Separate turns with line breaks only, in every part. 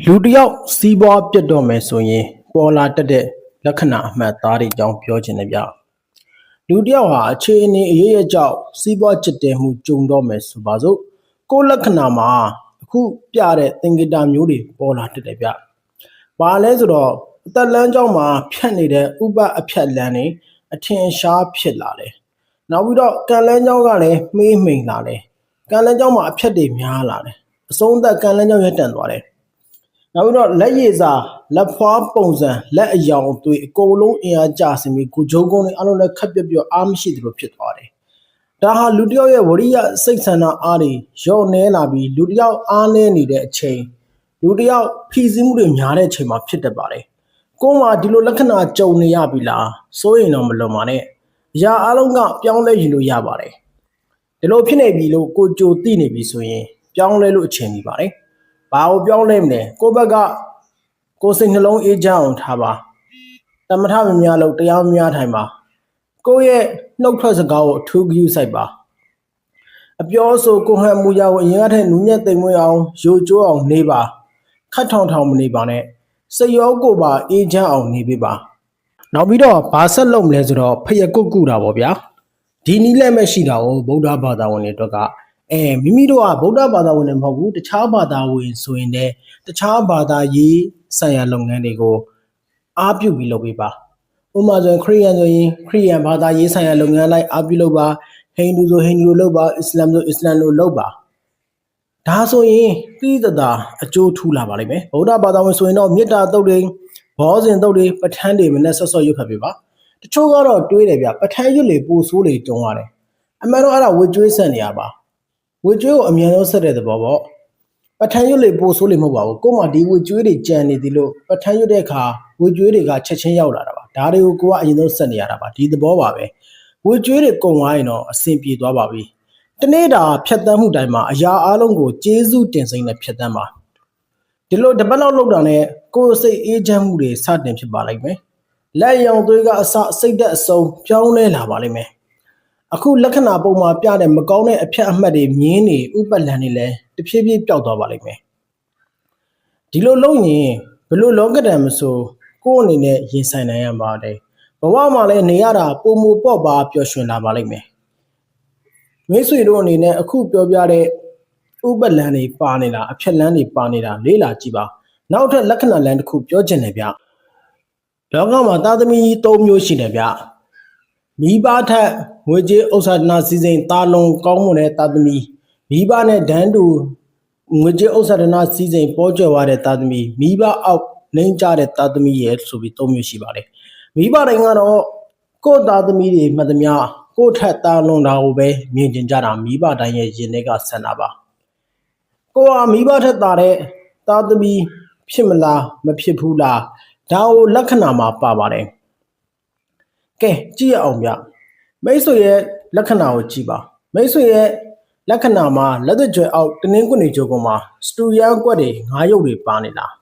လူတစ်ယောက်စီးပွားပြတ်တော့မယ်ဆိုရင် ပေါ်လာတတ်တဲ့လက္ခဏာအမှတ်သားတွေအကြောင်းပြောချင်တယ်ဗျလူတစ်ယောက်ဟာအခြေအနေအရေးအကြောင်းစီးပွားကျစ်တယ်မှုကြုံတော့မယ်ဆိုပါစို့ကိုယ်လက္ခဏာမှာအခုပြတဲ့သင်္ကေတမျိုးတွေပေါ်လာတတ်တယ်ဗျဘာလဲဆိုတော့အသက်လမ်းကြောင်းမှာဖြတ်နေတဲ့ဥပအဖြတ်လမ်းတွေအထင်ရှားဖြစ်လာတယ်နောက်ပြီးတော့ကံလန်းကြောင်းကလည်းမှေးမှိန်လာတယ်ကံလန်းကြောင်းမှာအဖြတ်တွေများလာတယ်အဆုံးသက်ကံလန်းကြောင်းရပ်တန့်သွားတယ် နောက်ပြီးတော့လက်ရည်စာလက်ဖွားပုံစံလက်အယောင်အသွေးအကုန်လုံးအင်အားကျစင်ပြီးကိုဂျုံကုန်းတွေအလုံးလည်းခက်ပြက်ပြက်အားမရှိသလိုဖြစ်သွားတယ်။ဒါဟာလူတစ်ယောက်ရဲ့ဝရိယစိတ်ဆန္ဒအားတွေရော့နေလာပြီးလူတစ်ယောက်အားနည်းနေတဲ့အချိန်လူတစ်ယောက်ဖြီးစည်းမှုတွေများတဲ့အချိန်မှာဖြစ်တတ်ပါတယ်။ကိုယ်မှာဒီလိုလက္ခဏာကြုံနေရပြီလားစိုးရင်တော့မလွန်ပါနဲ့။အရာအလုံးကပြောင်းလဲယူလို့ရပါတယ်။ဒီလိုဖြစ်နေပြီလို့ကိုကြိုသိနေပြီဆိုရင်ပြောင်းလဲလို့အချိန်ကြီးပါတယ်။ ဘာကိုပြောင်းလဲမလဲကိုယ့်ဘက်ကကိုယ်စိတ်နှလုံးအေးချမ်းအောင်ထားပါတမထမများလို့တရားမများထိုင်ပါကိုယ့်ရဲ့နှုတ်ထွက်စကားကိုအထူးဂရုစိုက်ပါအပြောဆိုကိုယ်ဟန်မူရာကိုအရင်ကထက်နူးညံ့သိမ်မွေ့အောင်ရိုကျိုးအောင်နေပါခတ်ထောင်ထောင်မနေပါနဲ့စိတ်ရောကိုယ်ပါအေးချမ်းအောင်နေပေးပါနောက်ပြီးတော့ဘာဆက်လုပ်မလဲဆိုတော့ဖယကုတ်ကူတာပေါ့ဗျာဒီနီးလက်မဲ့ရှိတာကိုဗုဒ္ဓဘာသာဝင်တွေအတွက်က အဲမိမိတို့ကဗုဒ္ဓဘာသာဝင်တွေမဟုတ်ဘူးတခြားဘာသာဝင်ဆိုရင်လည်းတခြားဘာသာရေးဆိုင်ရာလုပ်ငန်းတွေကိုအားပြုပြီးလုပ်ပေးပါဥပမာဆိုရင်ခရိယန်ဆိုရင်ခရိယန်ဘာသာရေးဆိုင်ရာလုပ်ငန်းလိုက်အားပြုလုပ်ပါဟိန္ဒူဆိုဟိန္ဒူလိုလုပ်ပါအစ္စလာမ်ဆိုအစ္စလာမ်လိုလုပ်ပါဒါဆိုရင်တိတသာအကျိုးထူလာပါလိမ့်မယ်ဗုဒ္ဓဘာသာဝင်ဆိုရင်တော့မေတ္တာတုတ်တွေဘောဇင်တုတ်တွေပဋ္ဌာန်းတွေမနဲ့ဆော့ဆော့ရွတ်ဖတ်ပေးပါတချို့ကတော့တွေးတယ်ဗျပထန်းရွတ်လေပိုဆိုးလေတုံးရတယ်အမှန်တော့အဲ့ဒါဝေကျွေးဆက်နေရပါ ဝေကျွေးကိုအမြန်ဆုံးဆက်တဲ့သဘောပေါ့ပထန်းရွတ်လေပိုဆိုးလေမဟုတ်ပါဘူးကို့မှာဒီဝေကျွေးတွေကြံနေသည်လို့ပထန်းရွတ်တဲ့အခါဝေကျွေးတွေကချက်ချင်းရောက်လာတာပါဒါတွေကိုကိုကအရင်ဆုံးဆက်နေရတာပါဒီသဘောပါပဲဝေကျွေးတွေကုန်သွားရင်တော့အဆင်ပြေသွားပါပြီတနေ့တာဖြတ်တန်းမှုတိုင်းမှာအရာအလုံးကိုကျေးဇူးတင်စိမ့်နဲ့ဖြတ်တန်းပါဒီလိုတစ်ပတ်လောက်လောက်တာနဲ့ကိုယ်စိတ်အေးချမ်းမှုတွေစတင်ဖြစ်ပါလိမ့်မယ်လက်ရောင်သွေးကအစစိတ်သက်အစုံပြောင်းလဲလာပါလိမ့်မယ် အခုလက္ခဏာပုံမှာပြတဲ့မကောင်းတဲ့အဖြတ်အမှတ်တွေမြင်းနေဥပလန်တွေလည်းတဖြည်းဖြည်းပျောက်သွားပါလိမ့်မယ်ဒီလိုလုပ်ရင်ဘယ်လိုလောကဒဏ်မဆိုကိုယ့်အနေနဲ့ရင်ဆိုင်နိုင်ရပါတယ်ဘဝမှာလည်းနေရတာပုံမူပေါ့ပါပျော်ရွှင်လာပါလိမ့်မယ်မိတ်ဆွေတို့အနေနဲ့အခုပြောပြတဲ့ဥပလန်တွေပါနေတာအဖြတ်လန်းတွေပါနေတာလေးလာကြည့်ပါနောက်ထပ်လက္ခဏာလန်တစ်ခုပြောချင်တယ်ဗျလောကမှာသားသမီးကြီး၃မျိုးရှိတယ်ဗျ မိဘထက်ငွေကြေးဥစ္စာဒနာစီစဉ်တာလွန်ကောင်းမွန်တဲ့သားသမီးမိဘနဲ့ဒန်းတူငွေကြေးဥစ္စာဒနာစီစဉ်ပေါ်ကျော်သွားတဲ့သားသမီးမိဘအောက်နှိမ့်ကြတဲ့သားသမီးရဲ့ဆိုပြီး၃မျိုးရှိပါတယ်မိဘတိုင်းကတော့ကိုယ့်သားသမီးတွေမှတ်သမျှကိုယ့်ထက်တာလွန်တာကိုပဲမြင်ကျင်ကြတာမိဘတိုင်းရဲ့ရင်ထဲကဆန္ဒပါကိုဟာမိဘထက်တာတဲ့သားသမီးဖြစ်မလားမဖြစ်ဘူးလားဒါကိုလက္ခဏာမှာပါပါတယ် ကဲကြည့်ရအောင်ဗျမိတ်ဆွေရဲ့လက္ခဏာကိုကြည့်ပါမိတ်ဆွေရဲ့လက္ခဏာမှာလက်သက်ကြွယ်အောက်တင်းင်းကွနေကြိုကောင်မှာစတူရန်ကွက်တွေငါးရုပ်တွေပါနေလား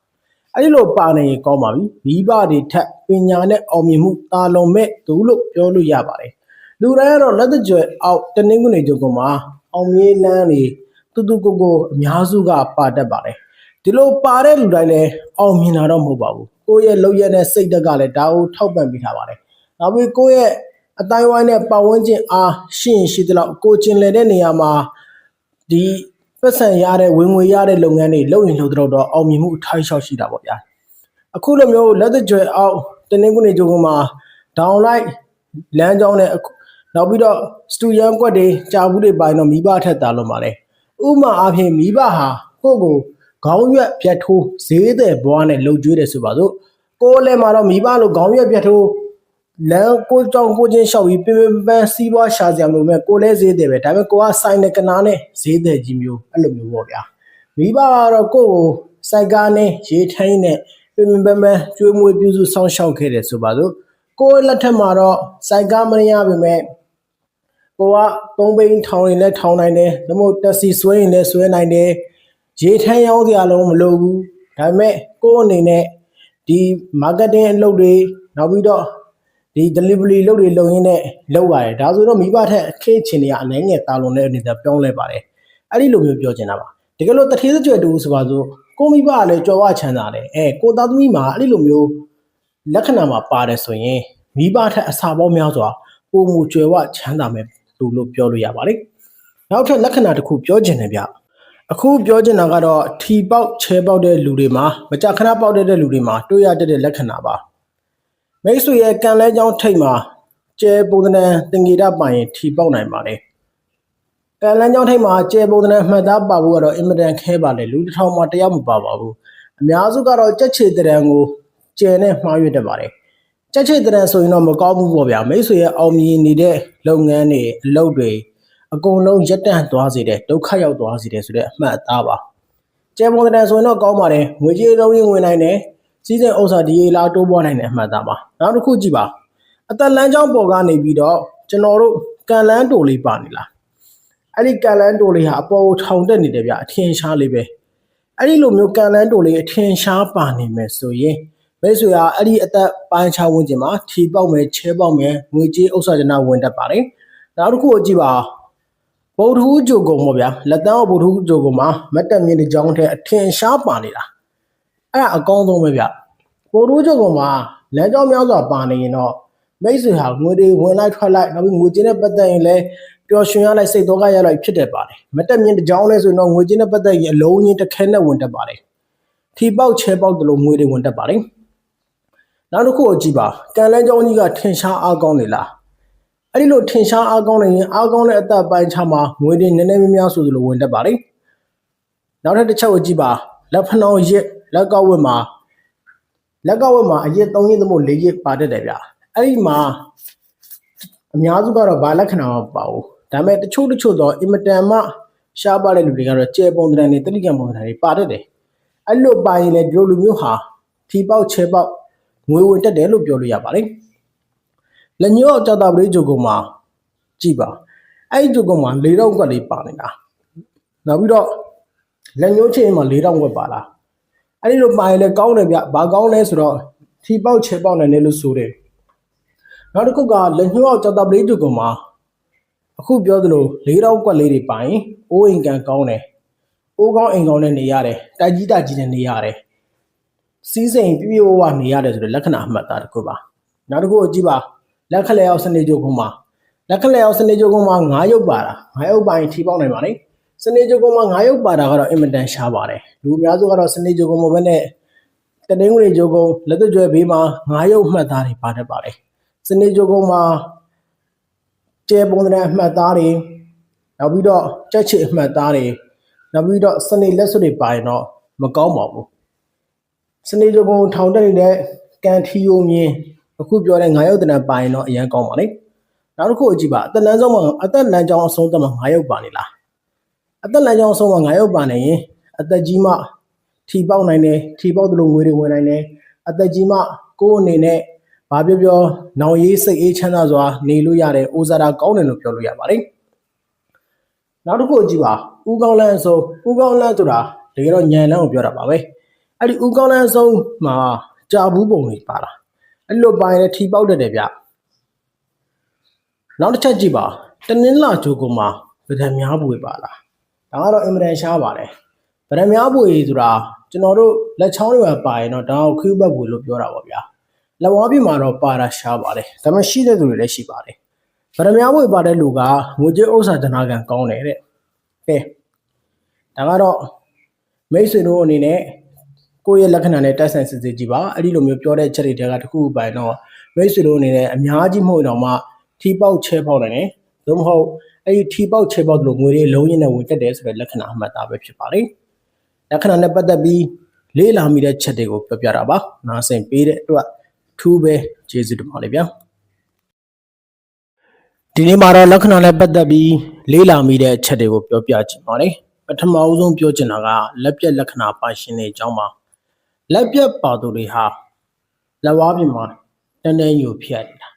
အဲ့ဒီလိုပါနေရင်ကောင်းပါပြီမိဘတွေထက်ပညာနဲ့အောင်မြင်မှုတာလွန်မဲ့သူလို့ပြောလို့ရပါတယ်လူတိုင်းကတော့လက်သက်ကြွယ်အောက်တင်းင်းကွနေကြိုကောင်မှာအောင်မြင်လန်းတွေတူတူကိုကိုအများစုကပါတတ်ပါတယ်ဒီလိုပါတဲ့လူတိုင်းလည်းအောင်မြင်တာတော့မဟုတ်ပါဘူးကိုယ့်ရဲ့လောက်ရတဲ့စိတ်ဓာတ်ကလည်းဒါကိုထောက်ပံ့ပေးထားပါတယ် နောက်ပြီးကိုယ့်ရဲ့အတိုင်းဝိုင်းနဲ့ပတ်ဝန်းကျင်အားရှိရင်ရှိသလောက်ကိုကျင်လည်တဲ့နေရာမှာဒီပတ်စံရတဲ့ဝင်ငွေရတဲ့လုပ်ငန်းတွေလုပ်ရင်လုပ်တော့တော့အောင်မြင်မှုအထိုက်လျှောက်ရှိတာပေါ့ဗျာအခုလိုမျိုးလက်သက်ကြွယ်အောက်တနင်္ဂနွေကြိုကမှာဒေါင်လိုက်လမ်းကြောင်းနဲ့အခုနောက်ပြီးတော့စတူရန်ကွက်တွေကြာဘူးတွေပိုင်းတော့မိဘထက်တာလို့ပါလေဥမာအဖြစ်မိဘဟာကိုယ့်ကိုခေါင်းရွက်ပြတ်ထိုးဈေးတဲ့ဘွားနဲ့လှုပ်ကြွေးတယ်ဆိုပါစို့ကိုယ်လည်းမှာတော့မိဘလိုခေါင်းရွက်ပြတ်ထိုး လမ်းကိုကြောင်ကိုချင်းလျှောက်ပြီးပင်ပင်ပန်းစီးပွားရှာစရာမလိုမဲ့ကိုယ်လည်းဈေးတယ်ပဲဒါပေမဲ့ကိုကစိုင်းနဲ့ကနာနဲ့ဈေးတယ်ကြီးမျိုးအဲ့လိုမျိုးပေါ့ဗျာမိဘကတော့ကိုယ့်ကိုစိုက်ကားနဲ့ရေထိုင်းနဲ့ပင်ပင်ပန်းပန်းကျွေးမွေးပြုစုစောင့်ရှောက်ခဲ့တယ်ဆိုပါစို့ကိုယ်လက်ထက်မှာတော့စိုက်ကားမရပါမဲ့ကိုကသုံးဘိန်းထောင်ရင်လည်းထောင်နိုင်တယ်ဒါမှမဟုတ်တက်စီဆွဲရင်လည်းဆွဲနိုင်တယ်ရေထမ်းရောင်းစရာလုံးမလိုဘူးဒါပေမဲ့ကိုယ့်အနေနဲ့ဒီ marketing အလုပ်တွေနောက်ပြီးတော့ ဒီ delivery လုပ်တွေလုပ်ရင်းနဲ့လုပ်ရတယ်ဒါဆိုတော့မိဘထက်အခက်အချင်တွေကအနိုင်ငယ်တာလွန်တဲ့အနေနဲ့ပြောင်းလဲပါတယ်အဲ့ဒီလိုမျိုးပြောချင်တာပါတကယ်လို့တထေးစကြွယ်တူဆိုပါစို့ကိုမိဘကလည်းကြော်ဝချမ်းသာတယ်အဲကိုသားသမီးမှာအဲ့ဒီလိုမျိုးလက္ခဏာမှာပါတယ်ဆိုရင်မိဘထက်အစာပေါင်းများစွာပုံမူကြွယ်ဝချမ်းသာမယ်လို့လို့ပြောလို့ရပါတယ်နောက်ထပ်လက္ခဏာတစ်ခုပြောချင်တယ်ဗျအခုပြောချင်တာကတော့ထီပေါက်ချဲပေါက်တဲ့လူတွေမှာမကြခဏပေါက်တဲ့လူတွေမှာတွေ့ရတတ်တဲ့လက္ခဏာပါ မိတ်ဆွေရဲ့ကံလဲကြောင်းထိတ်မှာကျဲပုံသဏ္ဍာန်တင်ကြတာပိုင်ရင်ထီပေါက်နိုင်ပါတယ်ကံလန်းကြောင်းထိတ်မှာကျဲပုံသဏ္ဍာန်မှတ်သားပါဖို့ကတော့အင်မတန်ခဲပါလေလူတစ်ထောင်မှတယောက်မပါပါဘူးအများစုကတော့ကြက်ချေတရံကိုကျဲနဲ့မှားရွက်တတ်ပါတယ်ကြက်ချေတရံဆိုရင်တော့မကောင်းဘူးပေါ့ဗျာမိတ်ဆွေရဲ့အောင်မြင်နေတဲ့လုပ်ငန်းတွေအလုပ်တွေအကုန်လုံးရက်တန့်သွားစေတဲ့ဒုက္ခရောက်သွားစေတဲ့ဆိုတဲ့အမှတ်အသားပါကျဲပုံသဏ္ဍာန်ဆိုရင်တော့ကောင်းပါတယ်ငွေကြေးလုံးရင်းဝင်နိုင်တယ် စီးစိမ်ဥစ္စာဒီရေလာတိုးပွားနိုင်တဲ့အမှတ်အသားပါနောက်တစ်ခုကြည့်ပါအသက်လမ်းကြောင်းပေါ်ကနေပြီးတော့ကျွန်တော်တို့ကန်လန်းတိုလေးပါနေလားအဲ့ဒီကန်လန်းတိုလေးဟာအပေါ်ကိုထောင်တက်နေတယ်ဗျအထင်ရှားလေးပဲအဲ့ဒီလိုမျိုးကန်လန်းတိုလေးအထင်ရှားပါနေမယ်ဆိုရင်မိတ်ဆွေဟာအဲ့ဒီအသက်ပိုင်းခြားဝင်ခြင်းမှာထီပေါက်မယ်ချဲပေါက်မယ်ငွေကြေးဥစ္စာကျနာဝင်တတ်ပါတယ်နောက်တစ်ခုကိုကြည့်ပါဗုဒ္ဓဟူးဂျိုကုံပေါ့ဗျာလက်တန်းဗုဒ္ဓဟူးဂျိုကုံမှာမတ်တက်မြင့်တဲ့ကြောင်းထဲအထင်ရှားပါနေတာ အဲ့ဒါအကောင်းဆုံးပဲဗျဗုဒ္ဓဟူးဂျိုကုံမှာလမ်းကြောင်းများစွာပါနေရင်တော့မိတ်ဆွေဟာငွေတွေဝင်လိုက်ထွက်လိုက်နောက်ပြီးငွေကြေးနဲ့ပတ်သက်ရင်လည်းပျော်ရွှင်ရလိုက်စိတ်တော့ကရလိုက်ဖြစ်တတ်ပါတယ်မတက်မြင့်တကြောင်းလဲဆိုရင်တော့ငွေကြေးနဲ့ပတ်သက်ရင်အလုံးကြီးတစ်ခဲနဲ့ဝင်တတ်ပါတယ်ထီပေါက်ချဲပေါက်တလို့ငွေတွေဝင်တတ်ပါတယ်နောက်တစ်ခုကိုကြည့်ပါကံလန်းကြောင်းကြီးကထင်ရှားအားကောင်းနေလားအဲ့ဒီလိုထင်ရှားအားကောင်းနေရင်အားကောင်းတဲ့အသက်ပိုင်းခြားမှာငွေတွေနည်းနည်းများများဆိုသလိုဝင်တတ်ပါတယ်နောက်ထပ်တစ်ချက်ကိုကြည့်ပါလက်ဖနှောင်းရစ် လက်ကောက်ဝက်မှာလက်ကောက်ဝက်မှာအရက်3ရက်သမုတ်4ရက်ပါတတ်တယ်ဗျအဲ့ဒီမှာအများစုကတော့ဘာလက္ခဏာမပါဘူးဒါပေမဲ့တချို့တချို့တော့အင်မတန်မှရှားပါတဲ့လူတွေကတော့ကျဲပုံတံတွေတတိကံပုံတံတွေပါတတ်တယ်အဲ့လိုပါရင်လည်းဒီလိုလူမျိုးဟာထီပေါက်ချဲပေါက်ငွေဝင်တက်တယ်လို့ပြောလို့ရပါတယ်လက်ညှိုးကြောက်တာပရိဂျိုကုံမှာကြည့်ပါအဲ့ဒီဂျိုကုံမှာ၄တော့ကွက်လေးပါနေတာနောက်ပြီးတော့လက်ညှိုးချင်းမှာ၄တော့ကွက်ပါလား အဲ့ဒီလိုပါရင်လည်းကောင်းတယ်ဗျဘာကောင်းလဲဆိုတော့ထီပေါက်ချဲပေါက်နိုင်တယ်လို့ဆိုတယ်နောက်တစ်ခုကလက်ညှိုးအောင်ကြောက်တာပရိဂျိုကုံမှာအခုပြောသလို၄တော့ကွက်လေးတွေပါရင်အိုးအိမ်ကန်ကောင်းတယ်အိုးကောင်းအိမ်ကောင်းနဲ့နေရတယ်တိုက်ကြီးတိုက်ကြီးနဲ့နေရတယ်စီးစိမ်ပြပြဝဝနေရတယ်ဆိုတဲ့လက္ခဏာအမှတ်သားတစ်ခုပါနောက်တစ်ခုကိုကြည့်ပါလက်ခလဲအောင်စနေကြုံကုန်းမှာလက်ခလဲအောင်စနေကြုံကုန်းမှာ9ရုပ်ပါတာ9ရုပ်ပိုင်းထီပေါက်နိုင်ပါလေ စနေကြုံကုန်းမှာ9ရုပ်ပါတာကတော့အင်မတန်ရှားပါတယ်လူအများစုကတော့စနေကြုံကုန်းမဘဲနဲ့တနင်္ဂနွေကြုံကုန်းလက်သွကျွဲဘေးမှာ9ရုပ်မှတ်သားတွေပါတတ်ပါတယ်စနေကြုံကုန်းမှာကျဲပုံသဏ္ဍာန်အမှတ်သားတွေနောက်ပြီးတော့ကြက်ချစ်အမှတ်သားတွေနောက်ပြီးတော့စနေလက်စွပ်တွေပါရင်တော့မကောင်းပါဘူးစနေကြုံကုန်းထောင်တက်နေတဲ့ကန်ထီယိုမြင်အခုပြောတဲ့9ရုပ်တနပါရင်တော့အရင်ကောင်းပါလေနောက်တစ်ခုအကြည့်ပါအသက်လမ်းဆုံးမှာအသက်လမ်းကြောင်းအဆုံးသတ်မှာ9ရုပ်ပါနေလား အသက်လမ်းကြောင်းအဆုံးမှာ9ရုပ်ပါနေရင်အသက်ကြီးမှထီပေါက်နိုင်တယ်ထီပေါက်သလိုငွေတွေဝင်နိုင်တယ်အသက်ကြီးမှကိုယ်အနေနဲ့ဘာပြောပြောနောင်ရေးစိတ်အေးချမ်းသာစွာနေလို့ရတယ်အိုဇာတာကောင်းတယ်လို့ပြောလို့ရပါတယ်နောက်တစ်ခုအကြည့်ပါဥကောင်းလန်းအစုံဥကောင်းလန်းဆိုတာတကယ်တော့ညံလန်းကိုပြောတာပါပဲအဲ့ဒီဥကောင်းလန်းအစုံမှာကြာဘူးပုံတွေပါတာအဲ့လိုပိုင်းလည်းထီပေါက်တတ်တယ်ဗျနောက်တစ်ချက်ကြည့်ပါတနင်္လာဂျိုကုံမှာဗဒံများပွေပါလား ဒါကတော့အင်မတန်ရှားပါတယ်ဗဒံများပွေဆိုတာကျွန်တော်တို့လက်ချောင်းတွေမှာပါရင်တော့ဒါကိုခူးဘက်ပွေလို့ပြောတာပါဗျာလက်ဝါးပြမှာတော့ပါတာရှားပါတယ်ဒါမှရှိတဲ့သူတွေလည်းရှိပါတယ်ဗဒံများပွေပါတဲ့လူကငွေကြေးဥစ္စာဒနာကံကောင်းတယ်တဲ့ကဲဒါကတော့မိတ်ဆွေတို့အနေနဲ့ကိုယ့်ရဲ့လက္ခဏာနဲ့တိုက်ဆိုင်စစ်စစ်ကြည့်ပါအဲ့ဒီလိုမျိုးပြောတဲ့ချက်တွေတည်းကတစ်ခုပိုင်တော့မိတ်ဆွေတို့အနေနဲ့အများကြီးမဟုတ်တော့မှထီပေါက်ချဲပေါက်နိုင်တယ်သို့မဟုတ် အဲ့ဒီထီပေါက်ချဲပေါက်တို့ငွေတွေလုံးရင်းနဲ့ဝင်တက်တယ်ဆိုတဲ့လက္ခဏာအမှတ်သားပဲဖြစ်ပါလိမ့်လက္ခဏာနဲ့ပတ်သက်ပြီးလေးလာမိတဲ့ချက်တွေကိုပြောပြတာပါနားဆင်ပေးတဲ့အတွက်ထူးပဲကျေးဇူးတင်ပါတယ်ဗျာဒီနေ့မှာတော့လက္ခဏာနဲ့ပတ်သက်ပြီးလေးလာမိတဲ့ချက်တွေကိုပြောပြချင်ပါတယ်ပထမအဆုံးပြောချင်တာကလက်ပြက်လက္ခဏာပါရှင်တဲ့အကြောင်းပါလက်ပြတ်ပါသူတွေဟာလက်ဝါးပြင်မှာတန်းတန်းညိုဖြစ်နေတာ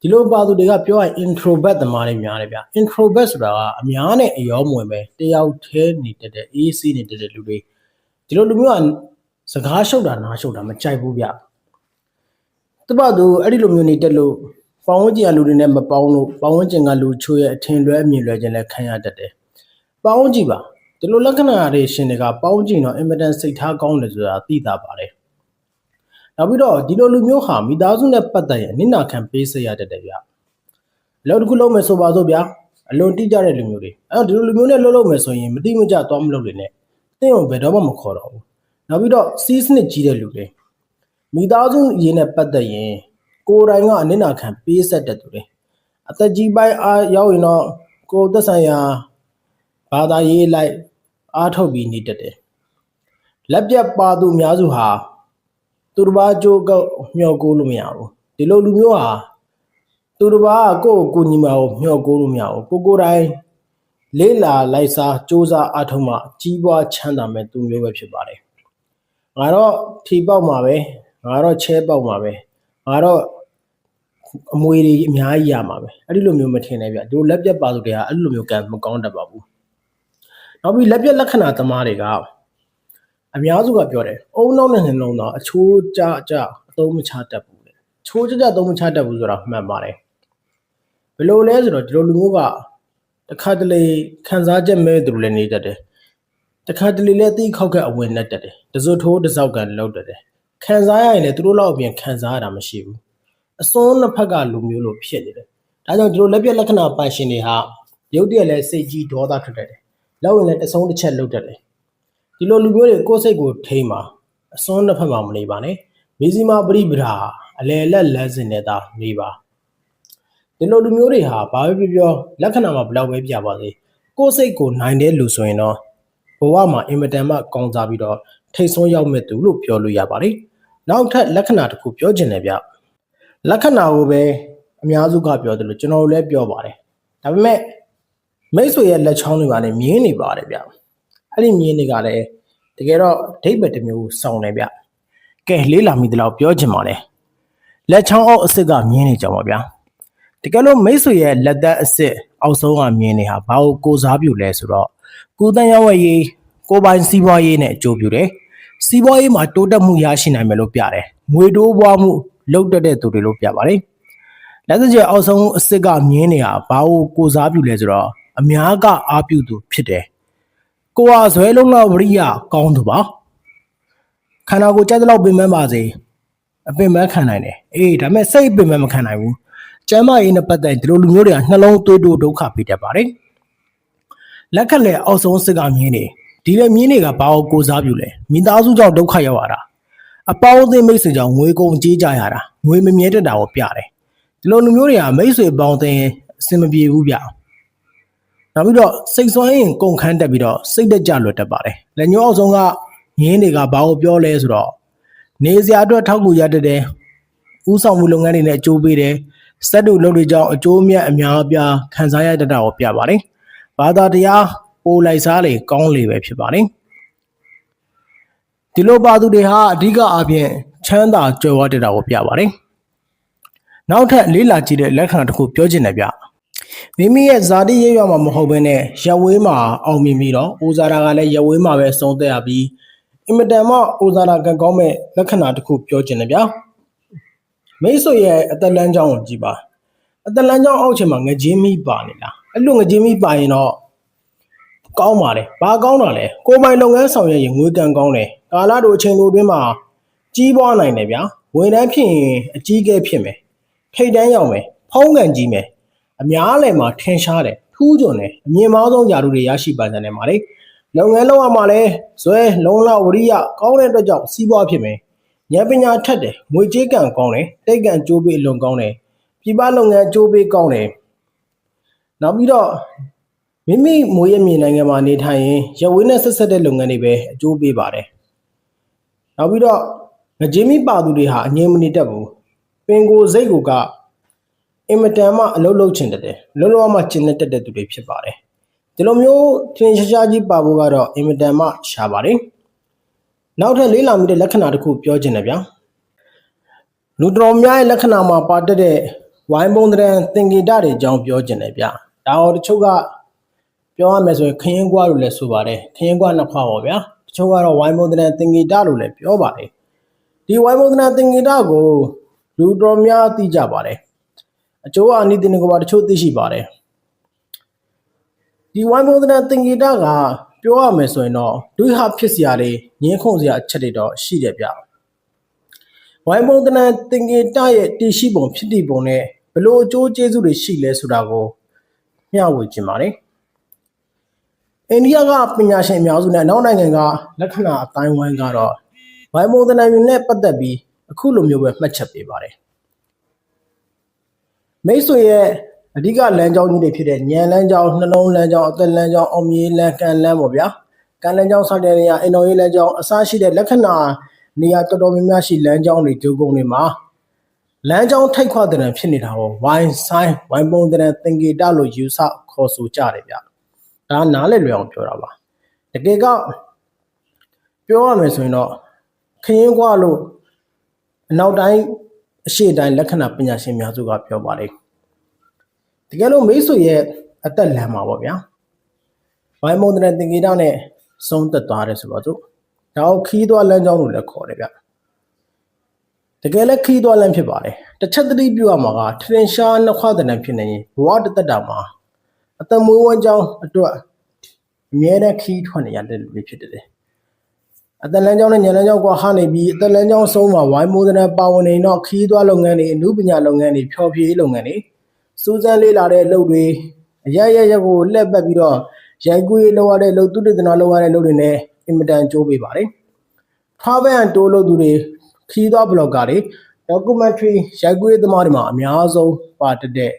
ဒီလိုပါသူတွေကပြောရရင် introvert သမားတွေများတယ်ဗျ introvert ဆိုတာကအများနဲ့အယောမဝင်ပဲတယောက်တည်းနေတတ်တဲ့ AC နေတတ်တဲ့လူတွေဒီလိုလူမျိုးကစကားရှုပ်တာနားရှုပ်တာမကြိုက်ဘူးဗျတပတ်သူအဲ့ဒီလိုမျိုးနေတက်လို့ပေါင်းဝန်းကျင်ကလူတွေနဲ့မပေါင်းလို့ပေါင်းဝန်းကျင်ကလူချိုးရဲ့အထင်လွဲအမြင်လွဲခြင်းလည်းခံရတတ်တယ်ပေါင်းဝန်းကျင်ပါဒီလိုလက္ခဏာတွေရှင်တွေကပေါင်းကြည့်တော့အင်မတန်စိတ်ထားကောင်းတယ်ဆိုတာသိတာပါတယ် နောက်ပြီးတော့ဒီလိုလူမျိုးဟာမိသားစုနဲ့ပတ်သက်ရင်အနစ်နာခံပေးစေရတတ်တယ်ဗျအလုပ်တစ်ခုလုပ်မယ်ဆိုပါစို့ဗျာအလွန်တိကျတဲ့လူမျိုးတွေအဲ့တော့ဒီလိုလူမျိုးနဲ့လှုပ်လို့မယ်ဆိုရင်မတိမကျသွားမလုပ်နေနဲ့သင်ကိုဘယ်တော့မှမခေါ်တော့ဘူးနောက်ပြီးတော့စီးစနစ်ကြီးတဲ့လူတွေမိသားစုရင်းနဲ့ပတ်သက်ရင်ကိုယ်တိုင်ကအနစ်နာခံပေးဆက်တဲ့သူတွေအသက်ကြီးပိုင်းအားရောက်ရင်တော့ကိုယ်သက်ဆိုင်ရာဘာသာရေးလိုက်အားထုတ်ပြီးနေတတ်တယ်လက်ပြတ်ပါသူအများစုဟာ သူတစ်ပါးကြိုးကောက်မျှော်ကိုးလို့မရဘူးဒီလိုလူမျိုးဟာသူတစ်ပါးကကိုယ့်ကိုကိုညီမကိုမျှော်ကိုးလို့မရဘူးကိုကိုယ်တိုင်လေးလာလိုက်စားစူးစမ်းအားထုတ်မှကြီးပွားချမ်းသာမဲ့သူမျိုးပဲဖြစ်ပါတယ်ငါတော့ထီပေါက်မှာပဲငါတော့ချဲပေါက်မှာပဲငါတော့အမွေတွေအများကြီးရမှာပဲအဲ့ဒီလိုမျိုးမထင်နဲ့ဗျဒီလိုလက်ပြတ်ပါသူတွေကအဲ့လိုမျိုးကံမကောင်းတတ်ပါဘူးနောက်ပြီးလက်ပြတ်လက္ခဏာသမားတွေက အများစုကပြောတယ်အုံနောက်နဲ့နှလုံးသားအချိုးကြကြအသုံးမချတတ်ဘူးလေချိုးကြကြအသုံးမချတတ်ဘူးဆိုတာမှန်ပါတယ်ဘယ်လိုလဲဆိုတော့ဒီလိုလူမျိုးကတစ်ခါတလေခံစားချက်မဲ့သူတွေလည်းနေတတ်တယ်တစ်ခါတလေလည်းသိခောက်ကအဝင်နဲ့တတ်တယ်တစွတ်ထိုးတစောက်ကန်လောက်တတ်တယ်ခံစားရရင်လည်းသူတို့လောက်အပြင်ခံစားရတာမရှိဘူးအစွန်းနှစ်ဖက်ကလူမျိုးလိုဖြစ်နေတယ်ဒါကြောင့်ဒီလိုလက်ပြလက္ခဏာပိုင်ရှင်တွေဟာရုပ်တရက်လည်းစိတ်ကြီးဒေါသထွက်တတ်တယ်လောက်ရင်လည်းတဆုံးတစ်ချက်လောက်တတ်တယ် ဒီလိုလူမျိုးတွေကိုယ်စိတ်ကိုထိမှာအစွန်းနှစ်ဖက်မှာမနေပါနဲ့မေဇီမာပရိပဒါအလယ်လက်လန်းစင်နေတာနေပါဒီလိုလူမျိုးတွေဟာဘာပဲပြောပြောလက္ခဏာမှာဘယ်လောက်ပဲပြပါစေကိုယ်စိတ်ကိုနိုင်တဲ့လူဆိုရင်တော့ဘဝမှာအင်မတန်မှကောင်းစားပြီးတော့ထိတ်ဆုံးရောက်မဲ့သူလို့ပြောလို့ရပါတယ်နောက်ထပ်လက္ခဏာတစ်ခုပြောချင်တယ်ဗျလက္ခဏာကိုပဲအများစုကပြောတယ်လို့ကျွန်တော်တို့လည်းပြောပါတယ်ဒါပေမဲ့မိတ်ဆွေရဲ့လက်ချောင်းတွေပါလည်းမြင်းနေပါတယ်ဗျ အဲ့ဒီမြင်းတွေကလည်းတကယ်တော့ဒိတ်ဘက်တစ်မျိုးစောင်းတယ်ဗျကဲလေးလာမိသလောက်ပြောချင်ပါတယ်လက်ချောင်းအောက်အစ်စ်ကမြင်းနေကြပါဗျာတကယ်လို့မိတ်ဆွေရဲ့လက်သက်အစ်စ်အောက်ဆုံးကမြင်းနေဟာဘာကိုကိုစားပြုလဲဆိုတော့ကိုတန်ရောက်ဝယ်ရေးကိုပိုင်စီးပွားရေးနဲ့အကျိုးပြုတယ်စီးပွားရေးမှာတိုးတက်မှုရရှိနိုင်မယ်လို့ပြတယ်ငွေတိုးပွားမှုလုပ်တတ်တဲ့သူတွေလို့ပြပါတယ်လက်စကျအောက်ဆုံးအစ်စ်ကမြင်းနေဟာဘာကိုကိုစားပြုလဲဆိုတော့အများကအားပြုသူဖြစ်တယ် ကိုဟာဇွဲလုံးလောက်ဝရိယကောင်းသူပါခန္ဓာကိုယ်ကြိုက်တဲ့လောက်ပင်ပန်းပါစေအပင်ပန်းခံနိုင်တယ်အေးဒါပေမဲ့စိတ်ပင်ပန်းမခံနိုင်ဘူးကျမ်းမာရေးနဲ့ပတ်သက်ဒီလိုလူမျိုးတွေကနှလုံးသွေးတိုးဒုက္ခပေးတတ်ပါတယ်လက်ခက်လက်အောက်ဆုံးစစ်ကမြင်းနေဒီလေမြင်းတွေကဘာကိုကိုစားပြုလဲမိသားစုကြောင့်ဒုက္ခရောက်ရတာအပေါင်းအသင်းမိတ်ဆွေကြောင့်ငွေကုန်ကြေးကြရတာငွေမမြဲတတ်တာကိုပြတယ်ဒီလိုလူမျိုးတွေကမိတ်ဆွေပေါင်းအသင်းအဆင်မပြေဘူးဗျ နောက်ပြီးတော့စိတ်ဆွမ်းရင်ကုန်ခန်းတက်ပြီးတော့စိတ်တက်ကြလွတ်တတ်ပါတယ်လက်ညှိုးအောက်ဆုံးကငင်းတွေကဘာကိုပြောလဲဆိုတော့နေစရာအတွက်ထောက်ကူရတတ်တယ်ဥဆောင်မှုလုပ်ငန်းတွေနဲ့အကျိုးပေးတယ်စက်တို့လုပ်တွေကြောင့်အကျိုးအမြတ်အများအပြားခံစားရတတ်တာကိုပြပါတယ်ဘာသာတရားပိုလိုက်စားလေကောင်းလေပဲဖြစ်ပါတယ်ဒီလိုပါသူတွေဟာအဓိကအားဖြင့်ချမ်းသာကြွယ်ဝတတ်တာကိုပြပါတယ်နောက်ထပ်လေးလာကြည့်တဲ့လက္ခဏာတစ်ခုပြောချင်တယ်ဗျ မိမိရဲ့ဇာတိရွရွမှာမဟုတ်ဘဲနဲ့ရဝေးမှာအောင်မြင်ပြီးတော့ဦးဇာတာကလည်းရဝေးမှာပဲဆုံးသက်ရပြီးအင်မတန်မှဦးဇာတာကကောင်းမဲ့လက္ခဏာတစ်ခုပြောချင်တယ်ဗျမိတ်ဆွေရဲ့အသက်လမ်းကြောင်းကိုကြည့်ပါအသက်လမ်းကြောင်းအောက်ခြေမှာငကြင်းမိပါနေလားအဲ့လိုငကြင်းမိပါရင်တော့ကောင်းပါလေဘာကောင်းတာလဲကိုယ်ပိုင်လုပ်ငန်းဆောင်ရွက်ရင်ငွေကံကောင်းတယ်ကာလတို့အချိန်တို့အတွင်းမှာကြီးပွားနိုင်တယ်ဗျာဝန်ထမ်းဖြစ်ရင်အကြီးကဲဖြစ်မယ်ထိတ်တန်းရောက်မယ်ဖုံးကန်ကြီးမယ် အများလည်းမှာထင်ရှားတယ်ထူးချွန်တယ်အမြင့်မားဆုံးຢာတို့တွေရရှိပါကြတယ်မှာလေလုပ်ငန်းလုပ်ရမှာလဲဇွဲလုံလဝရိယကောင်းတဲ့အတွက်ကြောင့်စီးပွားဖြစ်မယ်ဉာဏ်ပညာထက်တယ်ငွေကြေးကံကောင်းတယ်တိတ်ကံကြိုးပေးအလွန်ကောင်းတယ်ပြပလုပ်ငန်းကြိုးပေးကောင်းတယ်နောက်ပြီးတော့မိမိမိုးရမြေနိုင်ငံမှာနေထိုင်ရင်ရဝင်းနဲ့ဆက်ဆက်တဲ့လုပ်ငန်းတွေပဲအကျိုးပေးပါတယ်နောက်ပြီးတော့ငကြင်းမိပါသူတွေဟာအငြင်းမနေတတ်ဘူးပင်ကိုစိတ်ကိုက အင်မတန်မှအလုံးလုံးချင်တဲ့လုံးလုံးမှကျင်တဲ့တဲ့သူတွေဖြစ်ပါတယ်ဒီလိုမျိုးထင်ရှားရှားကြီးပါဖို့ကတော့အင်မတန်မှရှားပါတယ်နောက်ထပ်လေးလာမိတဲ့လက္ခဏာတစ်ခုပြောချင်တယ်ဗျာလူတော်များရဲ့လက္ခဏာမှာပါတတ်တဲ့ဝိုင်းပုံတဲ့သင်္ကေတတွေအကြောင်းပြောချင်တယ်ဗျာဒါဟောတချို့ကပြောရမယ်ဆိုရင်ခရင်ကွာလို့လည်းဆိုပါတယ်ခရင်ကွာနှစ်ခွာပါဗျာတချို့ကတော့ဝိုင်းပုံတဲ့သင်္ကေတလို့လည်းပြောပါတယ်ဒီဝိုင်းပုံတဲ့သင်္ကေတကိုလူတော်များသိကြပါတယ် အကျိုးအာနိသင်္ကဘာတချို့သိရှိပါတယ်ဒီဝိုင်းပုံတဲ့သင်္ကေတကပြောရမယ်ဆိုရင်တော့ဒုဟဖြစ်စရာတွေငင်းခုန်စရာအချက်တွေတော့ရှိတယ်ဗျဝိုင်းပုံတနန်တင်ငင်တရဲ့တည်ရှိပုံဖြစ်တည်ပုံနဲ့ဘလို့အကျိုးကျေးဇူးတွေရှိလဲဆိုတာကိုမျှဝေခြင်းပါတယ်အိန္ဒိယကပညာရှင်အများစုနဲ့နောက်နိုင်ငံကလက္ခဏာအတိုင်းဝိုင်းကတော့ဝိုင်းပုံတနန်မျိုးနဲ့ပတ်သက်ပြီးအခုလိုမျိုးပဲမှတ်ချက်ပေးပါတယ် မိတ်ဆွေရဲ့အဓိကလမ်းကြောင်းကြီးတွေဖြစ်တဲ့ညံလမ်းကြောင်းနှလုံးလမ်းကြောင်းအသက်လမ်းကြောင်းအောင်မြေလမ်းကန်လမ်းပေါ့ဗျာကန်လမ်းကြောင်းစတဲ့နေရာအိမ်တော်ရေးလမ်းကြောင်းအစရှိတဲ့လက္ခဏာနေရာတော်တော်များများရှိလမ်းကြောင်းတွေဂျိုးကုန်းတွေမှာလမ်းကြောင်းထိတ်ခွတဲ့ဖြစ်နေတာပေါ့ဝိုင်းဆိုင်ဝိုင်းပုံတဲ့သင်္ကေတလို့ယူဆခေါ်ဆိုကြတယ်ဗျဒါနားလည်လွယ်အောင်ပြောတာပါတကယ်ကပြောရမယ်ဆိုရင်တော့ခရင်ကွာလို့အနောက်တိုင်း အရှေ့တိုင်းလက္ခဏာပညာရှင်များစုကပြောပါတယ်တကယ်လို့မိတ်ဆွေရဲ့အသက်လမ်းမှာပေါ့ဗျာဘိုင်းမုန်တဲ့တင်ကြီးတောင်းနဲ့ဆုံးသက်သွားတယ်ဆိုတော့သူဒါကိုခီးသွားလမ်းကြောင်းလို့လည်းခေါ်တယ်ဗျတကယ်လည်းခီးသွားလမ်းဖြစ်ပါတယ်တစ်ချက်တတိပြုရမှာကထရင်ရှားနှစ်ခွတဲ့နံဖြစ်နေရင်ဘဝတသက်တာမှာအသက်မွေးဝမ်းကြောင်းအတွက်အမြဲတမ်းခီးထွက်နေရတဲ့လူတွေဖြစ်တယ် အသက်လမ်းကြောင်းနဲ့ညလမ်းကြောင်းကဟာနေပြီးအသက်လမ်းကြောင်းဆုံးမှာဝိုင်းမိုးတဲ့ပါဝင်နေတော့ခီးသွားလုပ်ငန်းတွေအမှုပညာလုပ်ငန်းတွေဖျော်ဖြေလုပ်ငန်းတွေစူးစမ်းလေးလာတဲ့အလုပ်တွေအရရရကိုလက်ပတ်ပြီးတော့ရိုက်ကူးရေးလုပ်ရတဲ့လုပ်သူတည်တနာလုပ်ရတဲ့လုပ်တွေနဲ့အင်မတန်ကြိုးပေးပါတယ်။ travel and tour လုပ်သူတွေခီးသွား blogger တွေ documentary ရိုက်ကူးရေးသမားတွေမှာအများဆုံးပါတတဲ့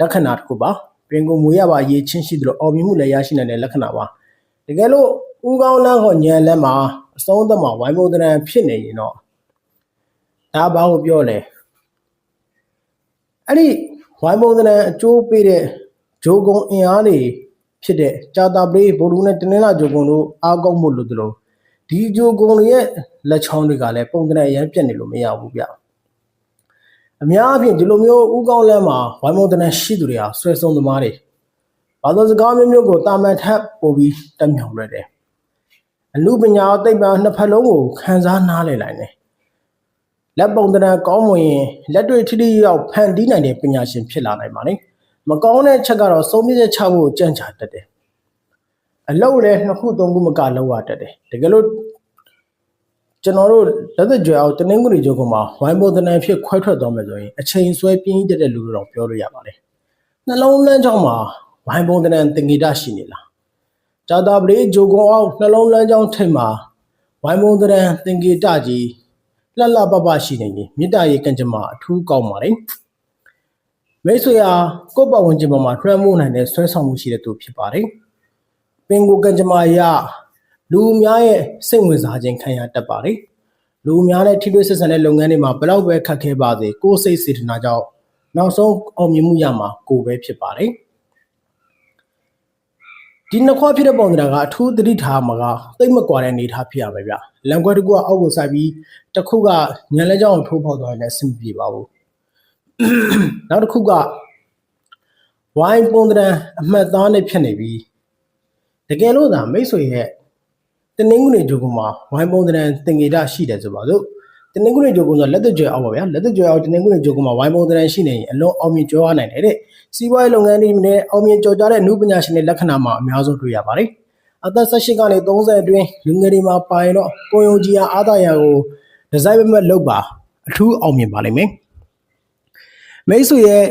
လက္ခဏာတစ်ခုပါ။ပြင်ကိုမွေးရပါရေးချင်းရှိသလိုအောင်မြင်မှုလည်းရရှိနိုင်တဲ့လက္ခဏာပါ။တကယ်လို့ဦးကောင်းလန်းဟောညံလန်းမှာ အဆုံးသက်မှာဝိုင်းပုံတရံဖြစ်နေရင်တော့ဒါဘာကိုပြောလဲအဲ့ဒီဝိုင်းပုံသဏ္ဍာန်အကျိုးပေးတဲ့ဂျိုကုံအင်အားတွေဖြစ်တဲ့ကြာတာပလေးဗိုလ်လူနဲ့တင်းလာဂျိုကုံတို့အားကောင်းမှုလို့တို့ဒီဂျိုကုံတွေရဲ့လက်ချောင်းတွေကလည်းပုံသဏ္ဍာန်ရမ်းပြတ်နေလို့မရဘူးဗျအများအပြားဒီလိုမျိုးဥကောင်းလမ်းမှာဝိုင်းပုံသဏ္ဍာန်ရှိသူတွေဟာဆွဲဆုံးသမားတွေဘာလို့စကားမျိုးမျိုးကိုတာမန်ထပ်ပို့ပြီးတက်မြောင်ရတဲ့ အမှုပညာသိပ္ပံနှစ်ဖက်လုံးကိုခန်းစားနားလည်နိုင်တယ်လက်ပုံတရံကောင်းမွန်ရင်လက်တွေ့ထိထိရောက်ဖန်တီးနိုင်တဲ့ပညာရှင်ဖြစ်လာနိုင်ပါလေမကောင်းတဲ့ချက်ကတော့စုံပြည့်ချက်ချဖို့ကြံ့ချာတတ်တယ်အလုပ်လည်းနှစ်ခုသုံးခုမကလောက်ရတတ်တယ်တကယ်လို့ကျွန်တော်တို့လက်သက်ကြွယ်အောင်တနင်္ဂနွေကျုပ်ကမှာဝိုင်းပုံတနံဖြစ်ခွဲထွက်သွားမယ်ဆိုရင်အချိန်ဆွဲပြင်းတက်တဲ့လူတွေတော့ပြောလို့ရပါတယ်နှလုံးလမ်းကြောင်းမှာဝိုင်းပုံတနံတင်ဂီတရှိနေလား ဂျာတာပလေးဂျိုကွန်အောင်နှလုံးလမ်းကြောင်းထိပ်မှာဝိုင်းပုံတနံတင်ဂီတကြီးလှလှပပရှိနေရင်မေတ္တာရေးကံကြမ္မာအထူးကောင်းပါတယ်မိတ်ဆွေဟာကိုယ့်ပတ်ဝန်းကျင်ပေါ်မှာထွန်းမိုးနိုင်တဲ့ဆွဲဆောင်မှုရှိတဲ့သူဖြစ်ပါတယ်ပင်ကိုကံကြမ္မာရလူများရဲ့စိတ်ဝင်စားခြင်းခံရတတ်ပါတယ်လူများနဲ့ထိတွေ့ဆက်ဆံတဲ့လုပ်ငန်းတွေမှာဘလောက်ပဲခက်ခဲပါစေကိုယ်စိတ်စေတနာကြောင့်နောက်ဆုံးအောင်မြင်မှုရမှာကိုယ်ပဲဖြစ်ပါတယ် ဒီနှစ်ခွဖြစ်တဲ့ပုံစံကအထူးသတိထားမှာကသိမ့်မကွာတဲ့အနေထားဖြစ်ရမယ်ဗျလံခွဲတစ်ခုကအောက်ကိုစိုက်ပြီးတစ်ခုကညံလက်ကြောင်ထိုးဖောက်သွားရင်အဆင်ပြေပါဘူးနောက်တစ်ခုကဝိုင်းပုံစံအမှတ်သားနဲ့ဖြစ်နေပြီးတကယ်လို့သာမိတ်ဆွေရဲ့တနင်္ဂနွေဂျိုကုမှာဝိုင်းပုံစံတင်ကြတာရှိတယ်ဆိုပါစို့ တနင်္ဂနွေဂျိုကုဆိုလက်သက်ကြွယ်အောင်ပါဗျာလက်သက်ကြွယ်အောင်တနင်္ဂနွေဂျိုကုမှာဝိုင်းပုံစံရှိနေရင်အလွန်အောင်မြင်ကျော်ရနိုင်တယ်တဲ့စီးပွားရေးလုပ်ငန်းတွေနဲ့အောင်မြင်ကျော်ကြားတဲ့နုပညာရှင်တွေလက္ခဏာမှာအများဆုံးတွေ့ရပါတယ်အသက်18ကနေ30အတွင်းလူငယ်တွေမှာပါရင်တော့ကိုယုံကြည်အားအားသာရာကိုဒီဇိုင်းမဲ့လုပ်ပါအထူးအောင်မြင်ပါလိမ့်မယ်မိတ်ဆွေရဲ့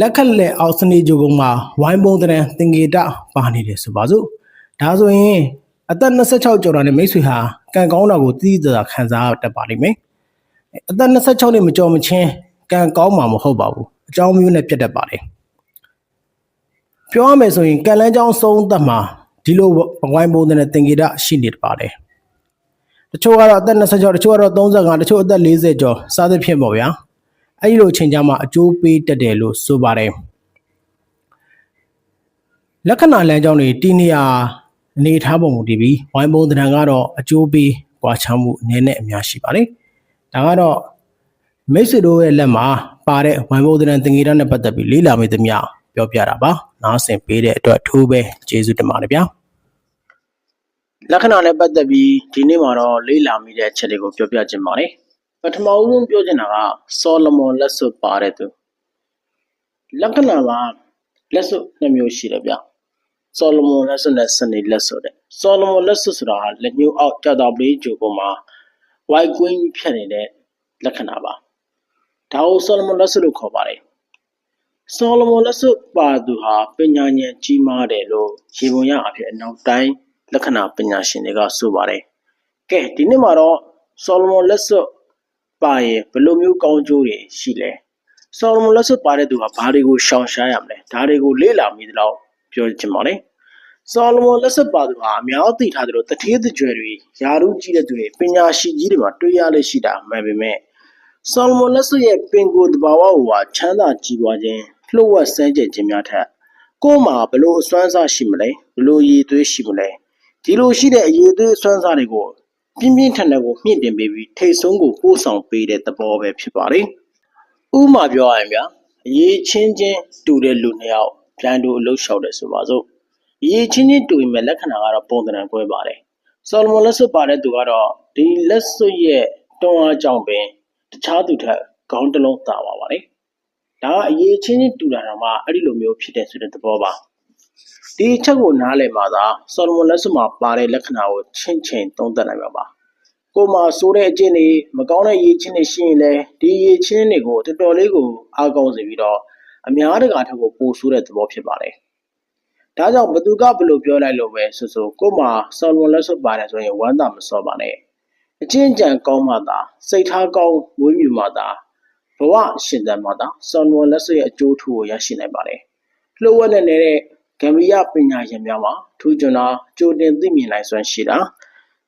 လက်ခက်လက်အောက်စနေကြုံမှာဝိုင်းပုံတဲ့သင်္ကေတပါနေတယ်ဆိုပါစို့ဒါဆိုရင် အသက်26ကျော်တာနဲ့မိတ်ဆွေဟာကံကောင်းတာကိုသိသိသာခံစားတတ်ပါလိမ့်မယ်အသက်26နှစ်မကျော်မချင်းကံကောင်းမှာမဟုတ်ပါဘူးအကြောင်းမျိုးနဲ့ပြတ်တတ်ပါလေပြောရမယ်ဆိုရင်ကံလန်းကြောင်းဆုံးသက်မှာဒီလိုဝိုင်းပုံတဲ့သင်္ကေတရှိနေပါတယ်တချို့ကတော့အသက်26တချို့ကတော့35တချို့အသက်40ကျော်စသဖြင့်ပေါ့ဗျာအဲ့ဒီလိုချိန်ကြမှာအကျိုးပေးတတ်တယ်လို့ဆိုပါတယ်လက္ခဏာလမ်းကြောင်းတွေတီးနေရ အနေထားပုံမူတည်ပြီးဝိုင်းပုံသဏ္ဍာန်ကတော့အကျိုးပေးကွာခြားမှုအနည်းနဲ့အများရှိပါတယ်ဒါကတော့မိတ်ဆွေတို့ရဲ့လက်မှာပါတဲ့ဝိုင်းပုံသဏ္ဍာန်သင်္ကေတနဲ့ပတ်သက်ပြီးလေ့လာမိသမျှပြောပြတာပါနားဆင်ပေးတဲ့အတွက်ထိုးပဲကျေးဇူးတင်ပါတယ်ဗျာလက္ခဏာနဲ့ပတ်သက်ပြီးဒီနေ့မှာတော့လေ့လာမိတဲ့အချက်တွေကိုပြောပြခြင်းပါတယ်ပထမဦးဆုံးပြောချင်တာကဆောလမွန်လက်စွပ်ပါတဲ့သူလက္ခဏာကလက်စွပ်နှစ်မျိုးရှိတယ်ဗျ ဆော်လမွန်လက်စွပ်နဲ့စနေလက်စွပ်တဲ့ဆော်လမွန်လက်စွပ်ဆိုတာဟာလက်ညှိုးအောက်ကြာတာပလေးဂျိုပေါ်မှာ white queen ဖြတ်နေတဲ့လက္ခဏာပါဒါကိုဆော်လမွန်လက်စွပ်လို့ခေါ်ပါတယ်ဆော်လမွန်လက်စွပ်ပါသူဟာပညာဉာဏ်ကြီးမားတယ်လို့ရေပုံရအဖြစ်အနောက်တိုင်းလက္ခဏာပညာရှင်တွေကဆိုပါတယ်ကဲဒီနေ့မှာတော့ဆော်လမွန်လက်စွပ်ပါရင်ဘယ်လိုမျိုးကောင်းကျိုးတွေရှိလဲဆော်လမွန်လက်စွပ်ပါတဲ့သူကဘာတွေကိုရှောင်ရှားရမလဲဒါတွေကိုလေ့လာမိသလောက်ပြောချင်ပါတယ် ဆော်လမွန်လက်စွပ်ပါသူဟာအများသိထားသလိုတထေးတကြွယ်တွေယာရုကြီးတဲ့သူတွေပညာရှိကြီးတွေမှာတွေ့ရလေရှိတာမှန်ပေမဲ့ဆော်လမွန်လက်စွပ်ရဲ့ပင်ကိုယ်တဘာဝကိုဟာချမ်းသာကြည်ပွားခြင်းလှုပ်ဝက်စဲကြယ်ခြင်းများထက်ကိုယ်မှာဘလို့အစွမ်းစားရှိမလဲဘလို့ရည်သွေးရှိမလဲဒီလိုရှိတဲ့အရည်သွေးအစွမ်းစားတွေကိုပြင်းပြင်းထန်ထန်ကိုမြင့်တင်ပေးပြီးထိတ်ဆုံးကိုပို့ဆောင်ပေးတဲ့သဘောပဲဖြစ်ပါတယ်ဥပမာပြောရရင်ဗျာအရေးချင်းချင်းတူတဲ့လူနှစ်ယောက်ပြန်တူအလုပ်လျှောက်တယ်ဆိုပါစို့ အရေးချင်းချင်းတူရင်မဲ့လက္ခဏာကတော့ပုံသဏ္ဍာန်ကွဲပါတယ်ဆော်လမွန်လက်စွပ်ပါတဲ့သူကတော့ဒီလက်စွပ်ရဲ့တွန်းအားကြောင့်ပင်တခြားသူထက်ခေါင်းတစ်လုံးသာပါပါတယ်ဒါကအရေးချင်းချင်းတူတာတော့မှအဲ့ဒီလိုမျိုးဖြစ်တဲ့ဆိုတဲ့သဘောပါဒီအချက်ကိုနားလည်မှသာဆော်လမွန်လက်စွပ်မှာပါတဲ့လက္ခဏာကိုချင်းချင်းသုံးသပ်နိုင်မှာပါကိုမှဆိုတဲ့အကျင့်တွေမကောင်းတဲ့ရေးချင်းတွေရှိရင်လည်းဒီရေးချင်းတွေကိုတော်တော်လေးကိုအားကောင်းစေပြီးတော့အများတကာထက်ကိုပိုဆိုးတဲ့သဘောဖြစ်ပါတယ်။ ဒါကြောင့်ဘသူကဘယ်လိုပြောလိုက်လို့ပဲဆိုဆိုကိုမှဆော်လွန်လက်စွပ်ပါတယ်ဆိုရင်ဝမ်းသာမစောပါနဲ့။အချင်းကြံကောင်းမှသာစိတ်ထားကောင်းမွေးမြူမှသာဘဝရှင်သန်မှသာဆော်လွန်လက်စွပ်ရဲ့အကျိုးထူကိုရရှိနိုင်ပါတယ်။လှုပ်ဝက်တဲ့နေတဲ့ဂမ်ဘီယာပညာရှင်များမှာထူးချွန်တာကြိုတင်သိမြင်နိုင်စွမ်းရှိတာ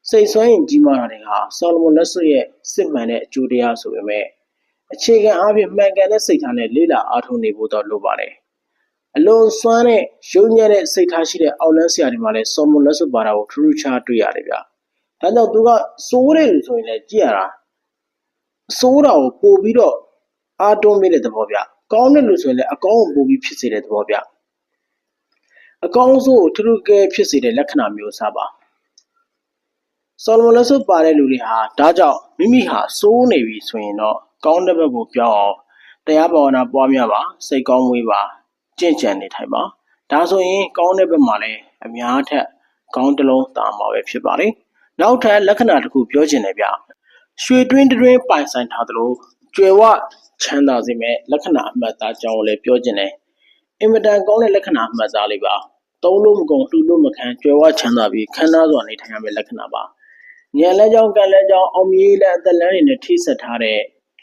စိတ်ဆွမ်းရင်ကြီးမားတာတွေဟာဆော်လမွန်လက်စွပ်ရဲ့စစ်မှန်တဲ့အကျိုးတရားဆိုပေမဲ့အခြေခံအားဖြင့်မှန်ကန်တဲ့စိတ်ထားနဲ့လေးလာအားထုတ်နေဖို့တော့လိုပါတယ်။ အလွန်စွမ်းတဲ့ရုံညံ့တဲ့စိတ်ထားရှိတဲ့အောက်လန်းဆရာတွေမှာလည်းဆော်မွန်လက်စွပ်ပါတာကိုထူးထူးခြားတွေ့ရတယ်ဗျ။ဒါကြောင့်သူကစိုးတယ်လို့ဆိုရင်လည်းကြည့်ရတာစိုးတာကိုပို့ပြီးတော့အားတွန်းမိတဲ့သဘောဗျ။ကောင်းတယ်လို့ဆိုရင်လည်းအကောင်းကိုပို့ပြီးဖြစ်စေတဲ့သဘောဗျ။အကောင်းဆုံးကိုထူးထူးကဲဖြစ်စေတဲ့လက္ခဏာမျိုးစားပါ။ဆော်လမွန်လက်စွပ်ပါတဲ့လူတွေဟာဒါကြောင့်မိမိဟာစိုးနေပြီဆိုရင်တော့ကောင်းတဲ့ဘက်ကိုပြောင်းအောင်တရားဘာဝနာပွားများပါစိတ်ကောင်းမွေးပါ ကြင့်ကြံနေထိုင်ပါဒါဆိုရင်ကောင်းတဲ့ဘက်မှာလည်းအများထက်ကောင်းတစ်လုံးတာမှာပဲဖြစ်ပါတယ်နောက်ထပ်လက္ခဏာတစ်ခုပြောချင်တယ်ဗျရွှေတွင်းတွင်းပိုင်ဆိုင်ထားသလိုကျွယ်ဝချမ်းသာစေမဲ့လက္ခဏာအမှတ်သားကြောင်းကိုလည်းပြောချင်တယ်အင်မတန်ကောင်းတဲ့လက္ခဏာအမှတ်သားလေးပါသုံးလို့မကုန်လှူလို့မခံကျွယ်ဝချမ်းသာပြီးခမ်းနားစွာနေထိုင်ရမယ့်လက္ခဏာပါဉာဏ်လဲကြောင်းကံလဲကြောင်းအောင်မြင်လဲအသက်လန်းတွေနဲ့ထိစပ်ထားတဲ့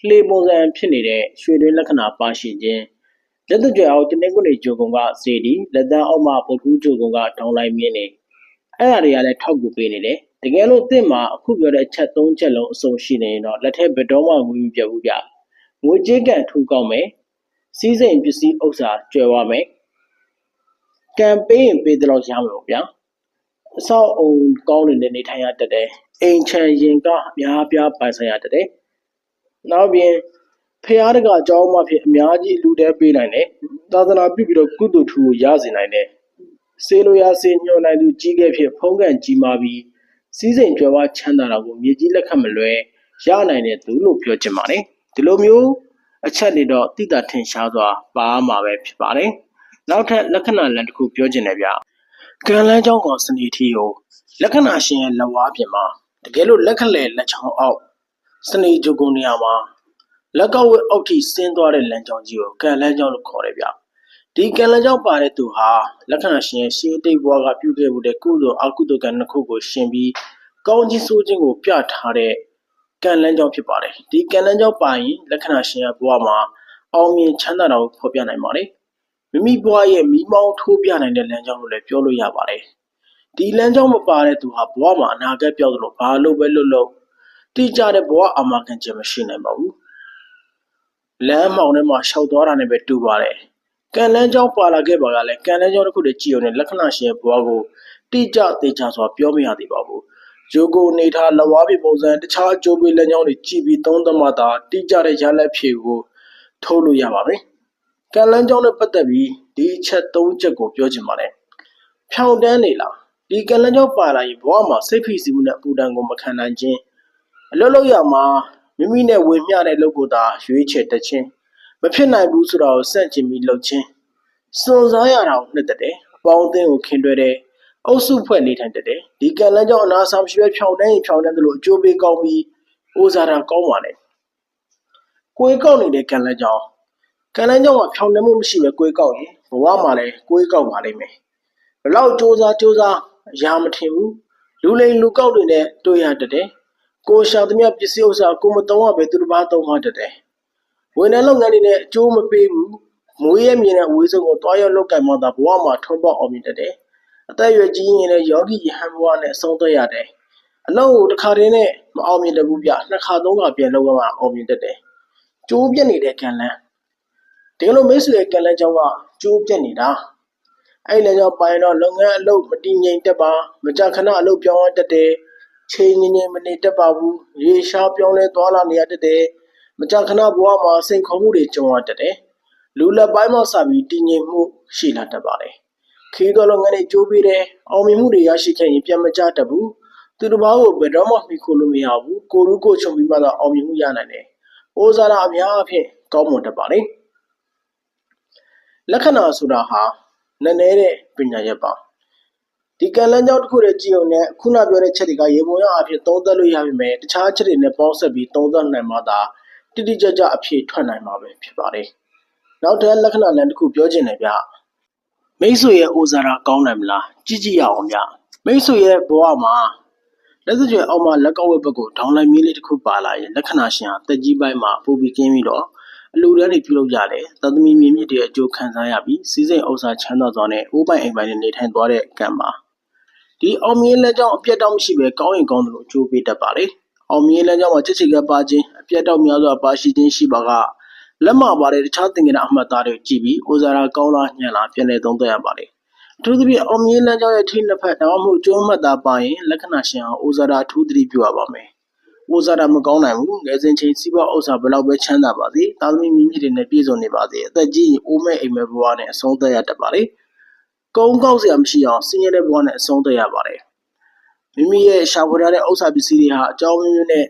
လှေပုံစံဖြစ်နေတဲ့ရွှေတွင်းလက္ခဏာပါရှိခြင်း လက်သူကြွအောင်တနင်္ဂနွေဂျိုကုံကစေတီလက်သားအောက်မှာပုတ်ထူးဂျိုကုံကတောင်းလိုက်မြင်းနေအဲ့ဒါတွေကလည်းထောက်ကူပေးနေတယ်တကယ်လို့အစ်မှာအခုပြောတဲ့အချက်၃ချက်လုံးအစုံရှိနေရင်တော့လက်ထက်ဘယ်တော့မှငွေမပြတ်ဘူးဗျငွေကြေးကန်ထူကောင်းမယ်စီးစိမ်ပစ္စည်းဥစ္စာကျွယ်ဝမယ်ကံပေးရင်ပေးတယ်လို့ရမှာပေါ့ဗျာအဆောက်အုံကောင်းနေတဲ့နေထိုင်ရတတ်တယ်အိမ်ချမ်းရင်ကအများပြားပိုင်ဆိုင်ရတတ်တယ်နောက်ပြီး ဖျားတကအကြောင်းမှဖြစ်အများကြီးလူတဲပေးနိုင်တယ်သာသနာပြုပြီးတော့ကုသိုလ်ထူကိုရစေနိုင်တယ်စေလိုရာစေညှော်နိုင်သူကြီးခဲ့ဖြစ်ဖုံးကန်ကြီးမားပြီးစီးစိမ်ကြွယ်ဝချမ်းသာတာကိုမြေကြီးလက်ခတ်မလွဲရနိုင်တဲ့သူလို့ပြောချင်ပါတယ်ဒီလိုမျိုးအချက်တွေတော့တိတာထင်ရှားစွာပါမှာပဲဖြစ်ပါတယ်နောက်ထပ်လက္ခဏာလမ်းတစ်ခုပြောချင်တယ်ဗျကံလန်းကြောင်းကောင်စနေထီကိုလက္ခဏာရှင်ရဲ့လက်ဝါးပြင်မှာတကယ်လို့လက်ခလဲလက်ချောင်းအောက်စနေဂျုံကုန်နေရာမှာ လက်ကောက်ဝက်အောက်ထိဆင်းသွားတဲ့လမ်းကြောင်းကြီးကိုကံလမ်းကြောင်းလို့ခေါ်တယ်ဗျဒီကံလမ်းကြောင်းပါတဲ့သူဟာလက္ခဏာရှင်ရဲ့ရှေးတိတ်ဘွားကပြုခဲ့မှုတဲ့ကုသိုလ်အကုသိုလ်ကံနှစ်ခုကိုရှင်ပြီးကောင်းကြီးဆိုးခြင်းကိုပြထားတဲ့ကံလမ်းကြောင်းဖြစ်ပါတယ်ဒီကံလမ်းကြောင်းပါရင်လက္ခဏာရှင်ရဲ့ဘဝမှာအောင်မြင်ချမ်းသာတာကိုဖော်ပြနိုင်ပါတယ်မိမိဘဝရဲ့မိမောင်းထိုးပြနိုင်တဲ့လမ်းကြောင်းလို့လည်းပြောလို့ရပါတယ်ဒီလမ်းကြောင်းမပါတဲ့သူဟာဘဝမှာအနာဂတ်ပြောက်သလိုဘာလို့ပဲလွတ်လို့တိကျတဲ့ဘဝအာမခံချက်မရှိနိုင်ပါဘူး လမ်းမှောင်ထဲမှာရှောက်သွားတာနဲ့ပဲတူပါတယ်ကံလန်းကြောင်းပါလာခဲ့ပါကလည်းကံလန်းကြောင်းတစ်ခုတည်းကြည့်အောင်နဲ့လက္ခဏာရှင်ရဲ့ဘဝကိုတိကျသေချာစွာပြောမရသေးပါဘူးဂျိုကိုနေထားလဝါးပြပုံစံတခြားကြိုးပေးလမ်းကြောင်းတွေကြည့်ပြီးသုံးသပ်မှသာတိကျတဲ့ရလက်ဖြေကိုထုတ်လို့ရပါမယ်ကံလန်းကြောင်းနဲ့ပတ်သက်ပြီးဒီအချက်၃ချက်ကိုပြောချင်ပါတယ်ဖြောင်းတန်းနေလားဒီကံလန်းကြောင်းပါလာရင်ဘဝမှာစိတ်ဖိစီးမှုနဲ့အပူဒဏ်ကိုမခံနိုင်ခြင်းအလွတ်လို့ရမှာ မိမိနဲ့ဝင်မျှတဲ့လုပ်ကိုသာရွေးချယ်တခြင်းမဖြစ်နိုင်ဘူးဆိုတာကိုစန့်ကျင်ပြီးလုပ်ခြင်းစွန်စားရတာကိုနှစ်သက်တယ် ပေါင်းအသင်းကိုခင်တွဲတဲ့အုပ်စုဖွဲ့နေထိုင်တတ်တယ်ဒီကံလန်းကြောင့်အနာဆောင်ရွှဲဖြောင်းတိုင်းဖြောင်းတိုင်းတို့လိုအကျိုးပေးကောင်းပြီးအိုးစားတာကောင်းပါလေကိုယ်ကောက်နေတဲ့ကံလန်းကြောင့်ကံလန်းကြောင့်ကဖြောင်းနေမှုမရှိပဲကိုယ်ကောက်ရင်ဘဝမှာလည်းကိုယ်ကောက်ပါလိမ့်မယ်ဘလောက်စ조사စ조사အရာမထင်ဘူးလူလိမ်လူကောက်တွေနဲ့တွေ့ရတတ်တယ် ကိုရှာသမျှပစ္စည်းဥစ္စာကိုမတုံးရပဲသူတစ်ပါးတုံးမှတတ်တယ်ဝန်ထမ်းလုပ်ငန်းတွေနဲ့အကျိုးမပေးဘူးမွေးရမြင်တဲ့အဝေးဆုံးကိုတွားရောက်လောက်ကင်မှသာဘဝမှာထွန်းပေါက်အောင်မြင်တတ်တယ်အသက်အရွယ်ကြီးရင်လည်းယောဂီယဟန်ဘဝနဲ့အဆုံးသတ်ရတယ်အလုံးကိုတစ်ခါတည်းနဲ့မအောင်မြင်တတ်ဘူးဗျနှစ်ခါသုံးခါပြန်လုပ်ရမှအောင်မြင်တတ်တယ်ကျိုးပြက်နေတဲ့ကံလန်းဒီလိုမိတ်ဆွေရဲ့ကံလန်းကြောင့်ကကျိုးပြက်နေတာအဲ့လည်းကြောင့်ပိုင်တော့လုပ်ငန်းအလုပ်မတည်ငြိမ်တတ်ပါမကြခဏအလုပ်ပြောင်းရတတ်တယ် ချိန်ငြိမ်ငြိမ်မနေတတ်ပါဘူးရေရှားပြောင်းလဲသွားလာနေရတတ်တယ်မကြခဏဘဝမှာစိန်ခေါ်မှုတွေကြုံရတတ်တယ်လူလက်ပိုင်းမှာစပြီးတည်ငြိမ်မှုရှိလာတတ်ပါတယ်ခီးတော်လုပ်ငန်းတွေကြိုးပေးတယ်အောင်မြင်မှုတွေရရှိခဲ့ရင်ပြန်မကြတတ်ဘူးသူတစ်ပါးကိုဘယ်တော့မှမှီခိုလို့မရဘူးကိုရူးကိုချုံပြီးမှသာအောင်မြင်မှုရနိုင်တယ်။အိုးစားတာအများအဖြစ်ကောင်းမွန်တတ်ပါလေ။လက္ခဏာဆိုတာဟာနည်းနည်းတဲ့ပညာရက်ပါ။ ဒီကံလန်းကြောင်းတစ်ခုတည်းကြည့်ုံနဲ့ခုနပြောတဲ့ချက်တွေကရေပုံရအဖြစ်သုံးသပ်လို့ရပြီမယ်။တခြားချက်တွေနဲ့ပေါင်းစပ်ပြီးသုံးသပ်နိုင်မှသာတိတိကျကျအဖြစ်ထွက်နိုင်မှာပဲဖြစ်ပါတယ်။နောက်တဲ့လက္ခဏာလမ်းတစ်ခုပြောချင်တယ်ဗျ။မိတ်ဆွေရဲ့အိုဇာတာကောင်းနိုင်မလားကြည့်ကြည့်ရအောင်ဗျ။မိတ်ဆွေရဲ့ဘဝမှာလက်စကြွယ်အောက်မှာလက်ကောက်ဝက်ဘက်ကိုဒေါင်းလိုက်မီးလေးတစ်ခုပါလာရင်လက္ခဏာရှင်ဟာတက်ကြီးပိုင်းမှာပူပြီးကင်းပြီးတော့အလူတန်းတွေပြုလုပ်ကြတယ်သသမီမြင့်မြင့်တွေအကျိုးခံစားရပြီးစီးစိမ်ဥစ္စာချမ်းသာစွာနဲ့အိုးပိုင်အိမ်ပိုင်နဲ့နေထိုင်သွားတဲ့ကံပါ ဒီအောင်မြင်လက်ကြောင့်အပြတ်တောက်မရှိပဲကောင်းရင်ကောင်းတယ်လို့အကျိုးပေးတတ်ပါလေအောင်မြင်လက်ကြောင့်မှာချစ်ချစ်ကပါခြင်းအပြတ်တောက်များစွာပါရှိခြင်းရှိပါကလက်မပါတဲ့တခြားသင်္ကေတအမှတ်သားတွေကြည့်ပြီးဥဇာရာကောင်းလားညံ့လားပြန်လည်သုံးသပ်ရပါလေအထူးသဖြင့်အောင်မြင်လမ်းကြောင်းရဲ့ထိနှစ်ဖက်ဒါမှမဟုတ်ကျိုးမှတ်သားပါရင်လက္ခဏာရှင်အောင်အိုဇာတာအထူးသတိပြုရပါမယ်။အိုဇာတာမကောင်းနိုင်ဘူးငယ်စဉ်ချိန်စီးပွားဥစ္စာဘယ်လောက်ပဲချမ်းသာပါစေတာသမီမိမိတွေနဲ့ပြည့်စုံနေပါစေအသက်ကြီးရင်အိုးမဲ့အိမ်မဲ့ဘဝနဲ့အဆုံးသတ်ရတတ်ပါလေ။ ကုန်းကောက်စရာမရှိအောင်ဆင်းရဲတဲ့ဘဝနဲ့အဆုံးသတ်ရပါတယ်။မိမိရဲ့ရှာဖွေထားတဲ့ဥစ္စာပစ္စည်းတွေဟာအကြောင်းမျိုးမျိုးနဲ့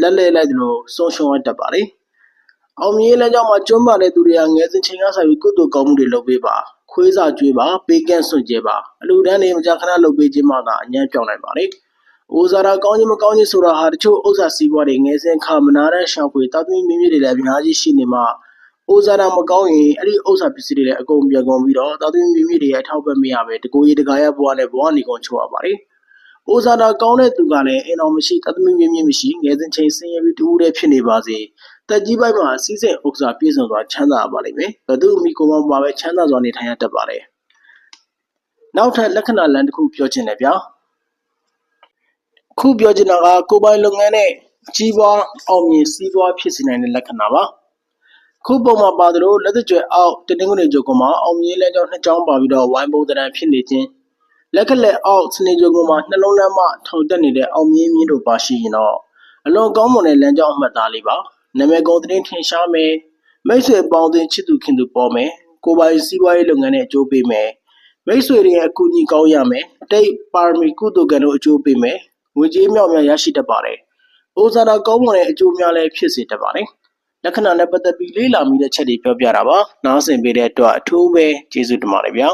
လက်လဲလိုက်သလိုဆုံးရှုံးရတတ်ပါလေ။အောင်မြင်လမ်းကြောင်းမှာကျွမ်းပါတဲ့သူတွေကငယ်စဉ်ချိန်ကစားပြီးကုသိုလ်ကောင်းမှုတွေလုပ်ပေးပါခွေးစာကျွေးပါပေးကန့်စွန့်ကြပါအလူတန်းနေမကြခဏလုပ်ပေးခြင်းမှသာအញ្ញံပြောင်းနိုင်ပါလေ။အိုဇာရာကောင်းခြင်းမကောင်းခြင်းဆိုတာဟာတချို့ဥစ္စာစီးပွားတွေငယ်စဉ်ခါမနာတဲ့ရှောင်ခွေတာသမီမိမိတွေလည်းအများကြီးရှိနေမှာ အိုဇာရာမကောင်းရင်အဲ့ဒီဥစ္စာပစ္စည်းတွေလည်းအကုန်ပြန်ကုန်ပြီးတော့တာသမီမိမိတွေရဲ့အထောက်ပံ့မရပဲတကိုယ်ရည်တကာရဘဝနဲ့ဘဝနေကုန်ချိုးရပါလေ။အိုဇာတာကောင်းတဲ့သူကလည်းအင်တော်မရှိတသမီမြင့်မြင့်မရှိငယ်စဉ်ချိန်ဆင်းရဲပြီးတူးတဲ့ဖြစ်နေပါစေတက်ကြီးပိုင်းမှာစီးစိမ်ဥစ္စာပြည့်စုံစွာချမ်းသာပါလိမ့်မယ်ဘသူမိကိုယ်မှာပဲချမ်းသာစွာနေထိုင်ရတတ်ပါလေနောက်ထပ်လက္ခဏာလမ်းတစ်ခုပြောချင်တယ်ဗျာခုပြောချင်တာကကိုယ်ပိုင်လုပ်ငန်းနဲ့ကြီးပွားအောင်မြင်စီးပွားဖြစ်စေနိုင်တဲ့လက္ခဏာပါ ခုပုံမှာပါသလိုလက်သကြွယ်အောက်တနင်္ဂနွေကြိုကမှာအောင်မြင်လဲကြောင်းနှစ်ကြောင်းပါပြီးတော့ဝိုင်းပုံတရံဖြစ်နေခြင်းလက်ကလက်အောက်စနေကြိုကမှာနှလုံးသားမှထောင်တက်နေတဲ့အောင်မြင်မြင့်တို့ပါရှိရင်တော့အလွန်ကောင်းမွန်တဲ့လမ်းကြောင်းအမှတ်သားလေးပါနာမည်ကုန်သတင်းထင်ရှားမယ်မိတ်ဆွေပေါင်းတင်ချစ်သူခင်သူပေါ်မယ်ကိုပိုင်စီးပွားရေးလုပ်ငန်းနဲ့အကျိုးပေးမယ်မိတ်ဆွေတွေရဲ့အကူအညီကောင်းရမယ်အတိတ်ပါရမီကုသိုလ်ကံတို့အကျိုးပေးမယ်ငွေကြေးမြောက်များရရှိတတ်ပါတယ်အိုဇာတာကောင်းမွန်တဲ့အကျိုးများလည်းဖြစ်စေတတ်ပါတယ် လက္ခဏာနဲ့ပတ်သက်ပြီးလေ့လာမိတဲ့ချက်တွေပြောပြတာပါနားဆင်ပေးတဲ့အတွက်အထူးပဲကျေးဇူးတင်ပါတယ်ဗျာ